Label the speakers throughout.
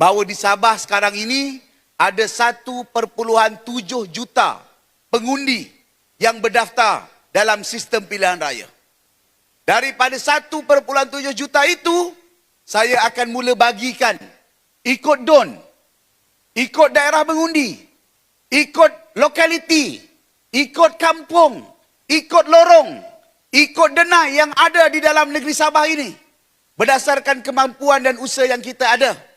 Speaker 1: bahawa di Sabah sekarang ini ada 1.7 juta pengundi yang berdaftar dalam sistem pilihan raya. Daripada 1.7 juta itu, saya akan mula bagikan ikut don, ikut daerah mengundi, ikut lokaliti, ikut kampung, ikut lorong, ikut denai yang ada di dalam negeri Sabah ini. Berdasarkan kemampuan dan usaha yang kita ada.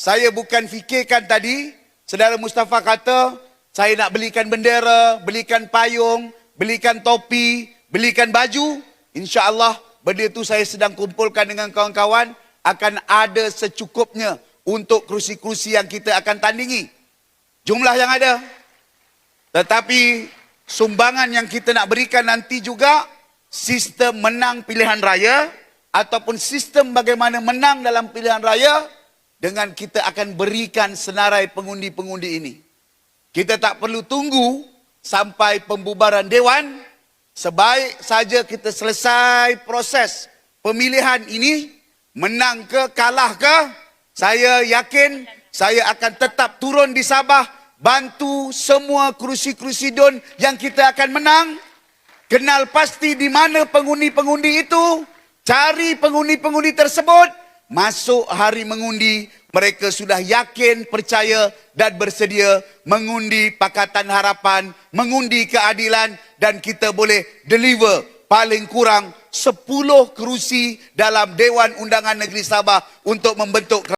Speaker 1: Saya bukan fikirkan tadi, saudara Mustafa kata, saya nak belikan bendera, belikan payung, belikan topi, belikan baju. InsyaAllah benda itu saya sedang kumpulkan dengan kawan-kawan akan ada secukupnya untuk kerusi-kerusi yang kita akan tandingi. Jumlah yang ada. Tetapi sumbangan yang kita nak berikan nanti juga sistem menang pilihan raya ataupun sistem bagaimana menang dalam pilihan raya dengan kita akan berikan senarai pengundi-pengundi ini. Kita tak perlu tunggu sampai pembubaran dewan. Sebaik saja kita selesai proses pemilihan ini menang ke kalah ke saya yakin saya akan tetap turun di Sabah bantu semua kerusi-kerusi don yang kita akan menang. Kenal pasti di mana pengundi-pengundi itu cari pengundi-pengundi tersebut masuk hari mengundi mereka sudah yakin, percaya dan bersedia mengundi Pakatan Harapan, mengundi keadilan dan kita boleh deliver paling kurang 10 kerusi dalam Dewan Undangan Negeri Sabah untuk membentuk